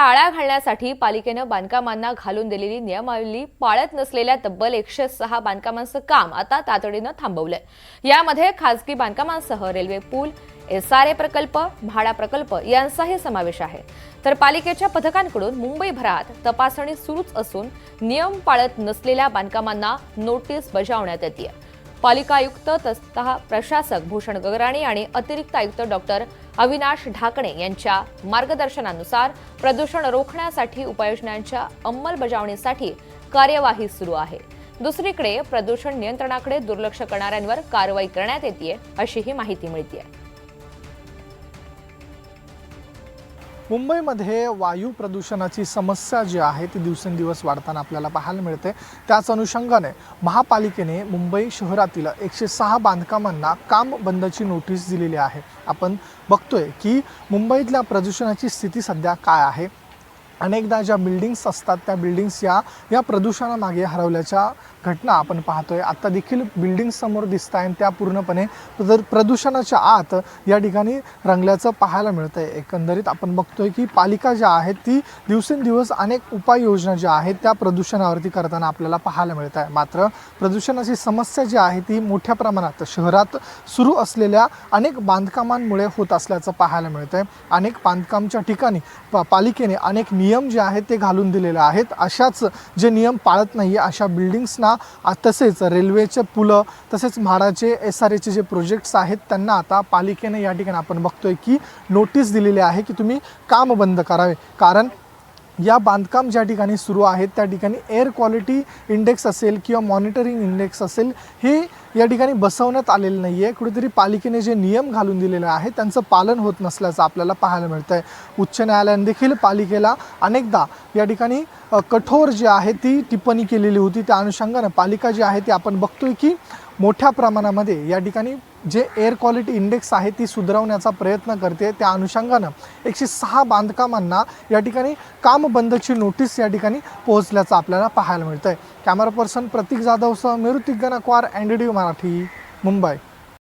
आळा घालण्यासाठी पालिकेनं बांधकामांना घालून दिलेली नियमावली पाळत नसलेल्या तब्बल एकशे सहा बांधकामांचं काम आता तातडीनं थांबवलंय. यामध्ये खासगी बांधकामांसह रेल्वे पूल एसआरए प्रकल्प म्हाडा प्रकल्प यांचाही समावेश आहे. तर पालिकेच्या पथकांकडून मुंबईभरात तपासणी सुरूच असून नियम पाळत नसलेल्या बांधकामांना नोटीस बजावण्यात येते पालिका आयुक्त तथा प्रशासक भूषण गगराणी आणि अतिरिक्त आयुक्त डॉक्टर अविनाश ढाकणे यांच्या मार्गदर्शनानुसार प्रदूषण रोखण्यासाठी उपाययोजनांच्या अंमलबजावणीसाठी कार्यवाही सुरू आहे. दुसरीकडे प्रदूषण नियंत्रणाकडे दुर्लक्ष करणाऱ्यांवर कारवाई करण्यात येते अशीही माहिती मिळते मुंबईमध्ये वायू प्रदूषणाची समस्या जी आहे ती दिवसेंदिवस वाढताना आपल्याला पाहायला मिळते. त्याच अनुषंगाने महापालिकेने मुंबई शहरातील एकशे सहा बांधकामांना काम बंदची नोटीस दिलेली आहे. आपण बघतोय की मुंबईतल्या प्रदूषणाची स्थिती सध्या काय आहे? अनेकदा ज्या बिल्डिंग्स असतात त्या बिल्डिंग्स या या प्रदूषणामागे हरवल्याच्या घटना आपण पाहतोय. आता देखील बिल्डिंग्स समोर दिसत आहे त्या पूर्णपणे तर प्रदूषणाच्या आत या ठिकाणी रंगल्याचं पाहायला मिळतं आहे एकंदरीत आपण बघतोय की पालिका ज्या आहेत ती दिवसेंदिवस अनेक उपाययोजना ज्या आहेत त्या प्रदूषणावरती करताना आपल्याला पाहायला मिळत आहे मात्र प्रदूषणाची समस्या जी आहे ती मोठ्या प्रमाणात शहरात सुरू असलेल्या अनेक बांधकामांमुळे होत असल्याचं पाहायला मिळतं आहे अनेक बांधकामच्या ठिकाणी पा पालिकेने अनेक नियम नियम जे आहेत ते घालून दिलेले आहेत. अशाच जे नियम पाळत नाही अशा बिल्डिंग्सना तसेच रेल्वेचे पुलं तसेच म्हाडाचे एस आर एचे जे प्रोजेक्ट्स आहेत त्यांना आता पालिकेने या ठिकाणी आपण बघतोय की नोटीस दिलेली आहे की तुम्ही काम बंद करावे. कारण या बांधकाम ज्या ठिकाणी सुरू आहेत त्या ठिकाणी एअर क्वालिटी इंडेक्स असेल किंवा मॉनिटरिंग इंडेक्स असेल हे या ठिकाणी बसवण्यात आलेलं नाही आहे कुठेतरी पालिकेने जे नियम घालून दिलेले आहे त्यांचं पालन होत नसल्याचं आपल्याला पाहायला मिळतं आहे उच्च न्यायालयाने देखील पालिकेला अनेकदा या ठिकाणी कठोर जी आहे ती टिप्पणी केलेली होती. त्या अनुषंगानं पालिका जी आहे ती आपण बघतोय की मोठ्या प्रमाणामध्ये या ठिकाणी जे एअर क्वालिटी इंडेक्स आहे ती सुधारवण्याचा प्रयत्न करते. त्या अनुषंगानं एकशे सहा बांधकामांना या ठिकाणी काम बंदची नोटीस या ठिकाणी पोहोचल्याचं आपल्याला पाहायला मिळतं आहे कॅमेरा पर्सन प्रतीक जाधवसह मेरुतिक गणकवार एन डी मराठी मुंबई